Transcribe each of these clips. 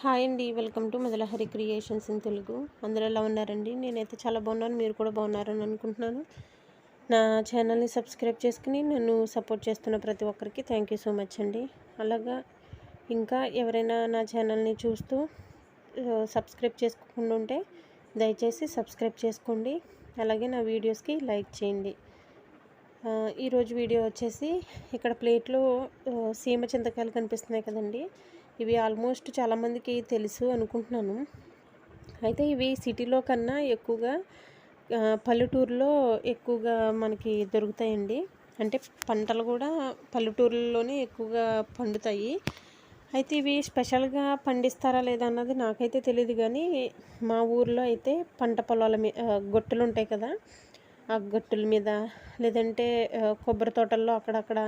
Hi అండి. Welcome to Modalahari creations in Telugu. అందరూ ఎలా ఉన్నారండి? నేనైతే చాలా బాగున్నాను. మీరు కూడా బాగున్నారని అనుకుంటున్నాను. నా ఛానల్ని సబ్స్క్రైబ్ చేసుకుని నన్ను సపోర్ట్ చేస్తున్న ప్రతి ఒక్కరికి థ్యాంక్ యూ సో మచ్ అండి. అలాగా ఇంకా ఎవరైనా నా ఛానల్ని చూస్తూ సబ్స్క్రైబ్ చేసుకోకుండా ఉంటే దయచేసి సబ్స్క్రైబ్ చేసుకోండి. అలాగే నా వీడియోస్కి లైక్ చేయండి. ఈరోజు వీడియో వచ్చేసి ఇక్కడ ప్లేట్లో సీమ చింతకాయలు కనిపిస్తున్నాయి కదండి. ఇవి ఆల్మోస్ట్ చాలామందికి తెలుసు అనుకుంటున్నాను. అయితే ఇవి సిటీలో కన్నా ఎక్కువగా పల్లెటూరులో ఎక్కువగా మనకి దొరుకుతాయండి. అంటే పంటలు కూడా పల్లెటూరులోనే ఎక్కువగా పండుతాయి. అయితే ఇవి స్పెషల్గా పండిస్తారా లేదా అన్నది నాకైతే తెలియదు కానీ మా ఊర్లో అయితే పంట పొలాల మీద గొట్టులు ఉంటాయి కదా ఆ గట్టుల మీద లేదంటే కొబ్బరి తోటల్లో అక్కడక్కడ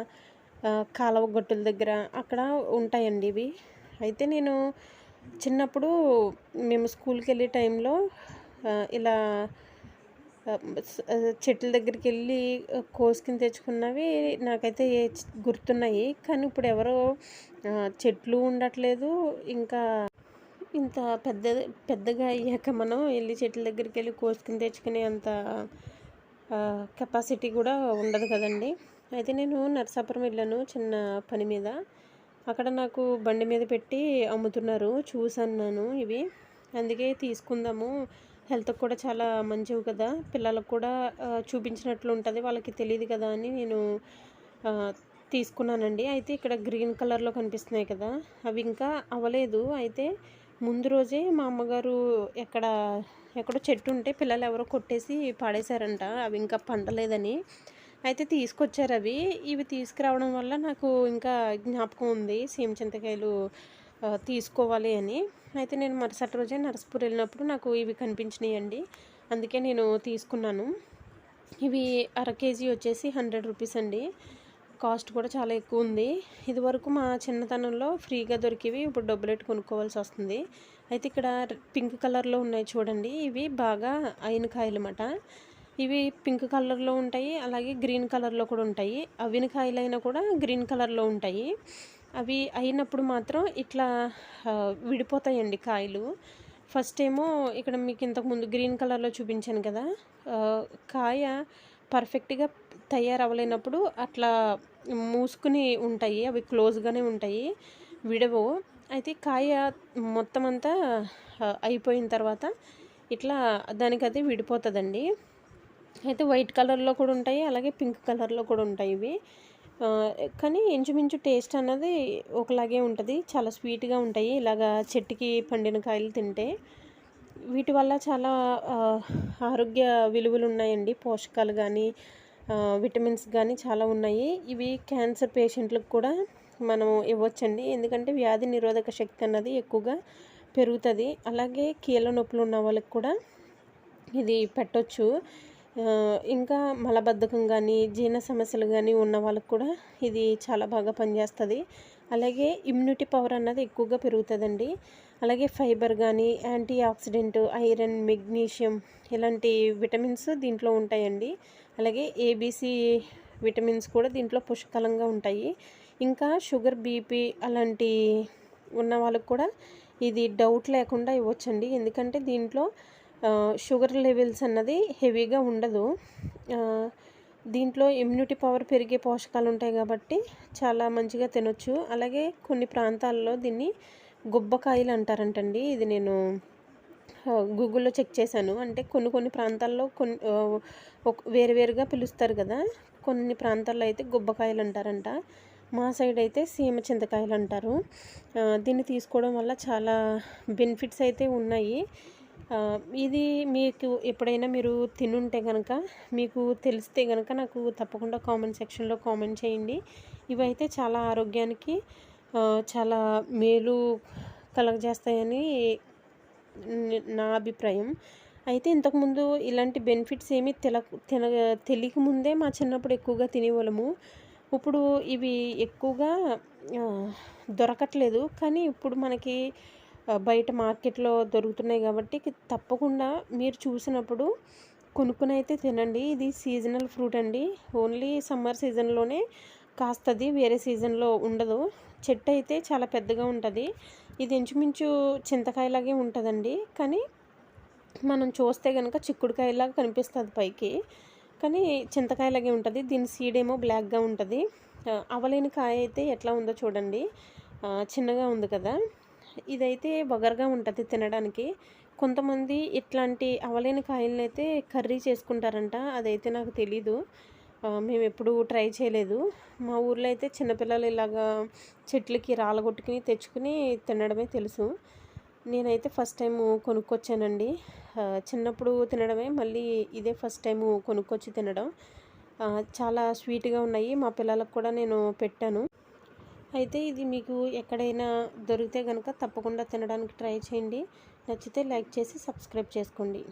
కాలవ కాలువ గట్టుల దగ్గర అక్కడ ఉంటాయండి ఇవి. అయితే నేను చిన్నప్పుడు మేము స్కూల్కి వెళ్ళే టైంలో ఇలా చెట్ల దగ్గరికి వెళ్ళి కోసుకుని తెచ్చుకున్నవి నాకైతే గుర్తున్నాయి. కానీ ఇప్పుడు ఎవరో చెట్లు ఉండట్లేదు. ఇంకా ఇంత పెద్ద పెద్దగా అయ్యాక మనం వెళ్ళి చెట్ల దగ్గరికి వెళ్ళి కోసుకుని తెచ్చుకునే అంత కెపాసిటీ కూడా ఉండదు కదండి. అయితే నేను నరసాపురం వెళ్ళాను చిన్న పని మీద. అక్కడ నాకు బండి మీద పెట్టి అమ్ముతున్నారు. చూసాను నేను ఇవి. అందుకే తీసుకుందాము. హెల్త్కి కూడా చాలా మంచివి కదా. పిల్లలకు కూడా చూపించినట్లు ఉంటుంది. వాళ్ళకి తెలియదు కదా అని నేను తీసుకున్నానండి. అయితే ఇక్కడ గ్రీన్ కలర్లో కనిపిస్తున్నాయి కదా. అవి ఇంకా అవ్వలేదు. అయితే ముందు రోజే మా అమ్మగారు ఎక్కడ ఎక్కడో చెట్టు ఉంటే పిల్లలు ఎవరో కొట్టేసి పాడేశారంట. అవి ఇంకా పండలేదని. అయితే తీసుకొచ్చారు అవి. ఇవి తీసుకురావడం వల్ల నాకు ఇంకా జ్ఞాపకం ఉంది. సీమ చింతకాయలు తీసుకోవాలి అని. అయితే నేను మరుసటి రోజే నరసపూర్ వెళ్ళినప్పుడు నాకు ఇవి కనిపించినాయి అండి అందుకే నేను తీసుకున్నాను. ఇవి అర కేజీ వచ్చేసి హండ్రెడ్ రూపీస్ అండి. కాస్ట్ కూడా చాలా ఎక్కువ ఉంది. ఇదివరకు మా చిన్నతనంలో ఫ్రీగా దొరికేవి ఇప్పుడు డబ్బులెట్టు కొనుక్కోవాల్సి వస్తుంది. అయితే ఇక్కడ పింక్ కలర్లో ఉన్నాయి చూడండి. ఇవి బాగా అయిన కాయలు అన్నమాట ఇవి పింక్ కలర్లో ఉంటాయి అలాగే గ్రీన్ కలర్లో కూడా ఉంటాయి. అవిన కాయలైనా కూడా గ్రీన్ కలర్లో ఉంటాయి. అవి అయినప్పుడు మాత్రం ఇట్లా విడిపోతాయండి కాయలు. ఫస్ట్ ఏమో ఇక్కడ మీకు ఇంతకుముందు గ్రీన్ కలర్లో చూపించాను కదా కాయ పర్ఫెక్ట్గా తయారవ్వలేనప్పుడు అట్లా మూసుకుని ఉంటాయి. అవి క్లోజ్గానే ఉంటాయి విడవు అయితే కాయ మొత్తం అంతా అయిపోయిన తర్వాత ఇట్లా దానికి అది విడిపోతుందండి. అయితే వైట్ కలర్లో కూడా ఉంటాయి అలాగే పింక్ కలర్లో కూడా ఉంటాయి ఇవి. కానీ ఇంచుమించు టేస్ట్ అన్నది ఒకలాగే ఉంటుంది. చాలా స్వీట్గా ఉంటాయి. ఇలాగా చెట్టుకి పండిన కాయలు తింటే వీటి వల్ల చాలా ఆరోగ్య విలువలు ఉన్నాయండి. పోషకాలు కానీ విటమిన్స్ కానీ చాలా ఉన్నాయి. ఇవి క్యాన్సర్ పేషెంట్లకు కూడా మనం ఇవ్వచ్చండి. ఎందుకంటే వ్యాధి నిరోధక శక్తి అన్నది ఎక్కువగా పెరుగుతుంది. అలాగే కీళ్ళ నొప్పులు ఉన్న వాళ్ళకి కూడా ఇది పెట్టొచ్చు. ఇంకా మలబద్ధకం కానీ జీర్ణ సమస్యలు కానీ ఉన్న వాళ్ళకు కూడా ఇది చాలా బాగా పనిచేస్తుంది. అలాగే ఇమ్యూనిటీ పవర్ అన్నది ఎక్కువగా పెరుగుతుందండి. అలాగే ఫైబర్ కానీ యాంటీ ఆక్సిడెంట్ ఐరన్ మెగ్నీషియం ఇలాంటి విటమిన్స్ దీంట్లో ఉంటాయండి. అలాగే ఏబీసీ విటమిన్స్ కూడా దీంట్లో పుష్కలంగా ఉంటాయి. ఇంకా షుగర్ బీపీ అలాంటి ఉన్న వాళ్ళకు కూడా ఇది డౌట్ లేకుండా ఇవ్వచ్చండి. ఎందుకంటే దీంట్లో షుగర్ లెవెల్స్ అన్నది హెవీగా ఉండదు. దీంట్లో ఇమ్యూనిటీ పవర్ పెరిగే పోషకాలు ఉంటాయి కాబట్టి చాలా మంచిగా తినొచ్చు. అలాగే కొన్ని ప్రాంతాల్లో దీన్ని గుబ్బకాయలు అంటారంటండి. ఇది నేను గూగుల్లో చెక్ చేశాను. అంటే కొన్ని కొన్ని ప్రాంతాల్లో కొన్ని ఒక- వేరు వేరుగా పిలుస్తారు కదా. కొన్ని ప్రాంతాల్లో అయితే గుబ్బకాయలు అంటారంట. మా సైడ్ అయితే సీమ చింతకాయలు అంటారు. దీన్ని తీసుకోవడం వల్ల చాలా బెనిఫిట్స్ అయితే ఉన్నాయి. ఇది మీకు ఎప్పుడైనా మీరు తినుంటే కనుక మీకు తెలిస్తే కనుక నాకు తప్పకుండా కామెంట్ సెక్షన్లో కామెంట్ చేయండి. ఇవైతే చాలా ఆరోగ్యానికి చాలా మేలు కలగజేస్తాయని నా అభిప్రాయం. అయితే ఇంతకుముందు ఇలాంటి బెనిఫిట్స్ ఏమీ తెల తిన తెలియకముందే మా చిన్నప్పుడు ఎక్కువగా తినేవాళ్ళము. ఇప్పుడు ఇవి ఎక్కువగా దొరకట్లేదు. కానీ ఇప్పుడు మనకి బయట మార్కెట్లో దొరుకుతున్నాయి కాబట్టి తప్పకుండా మీరు చూసినప్పుడు కొనుక్కుని అయితే తినండి. ఇది సీజనల్ ఫ్రూట్ అండి. ఓన్లీ సమ్మర్ సీజన్లోనే కాస్తుంది వేరే సీజన్లో ఉండదు. చెట్టు అయితే చాలా పెద్దగా ఉంటుంది. ఇది ఇంచుమించు చింతకాయలాగే ఉంటుందండి. కానీ మనం చూస్తే కనుక చిక్కుడుకాయలాగా కనిపిస్తుంది పైకి. కానీ చింతకాయలాగే ఉంటుంది. దీని సీడ్ ఏమో బ్లాక్గా ఉంటుంది. అవలేని కాయ అయితే ఎట్లా ఉందో చూడండి. చిన్నగా ఉంది కదా. ఇదైతే బగర్గా ఉంటుంది తినడానికి. కొంతమంది ఇట్లాంటి అవలేని కాయలను అయితే కర్రీ చేసుకుంటారంట అదైతే నాకు తెలీదు. మేము ఎప్పుడూ ట్రై చేయలేదు. మా ఊర్లో అయితే చిన్నపిల్లలు ఇలాగా చెట్లకి రాళ్ళగొట్టుకుని తెచ్చుకుని తినడమే తెలుసు. నేనైతే ఫస్ట్ టైం కొనుక్కొచ్చానండి. చిన్నప్పుడు తినడమే మళ్ళీ ఇదే ఫస్ట్ టైం కొనుక్కొచ్చి తినడం. చాలా స్వీట్గా ఉన్నాయి మా పిల్లలకు కూడా నేను పెట్టాను. అయితే ఇది మీకు ఎక్కడైనా దొరికితే కనుక తప్పకుండా తినడానికి ట్రై చేయండి. నచ్చితే లైక్ చేసి సబ్స్క్రైబ్ చేసుకోండి.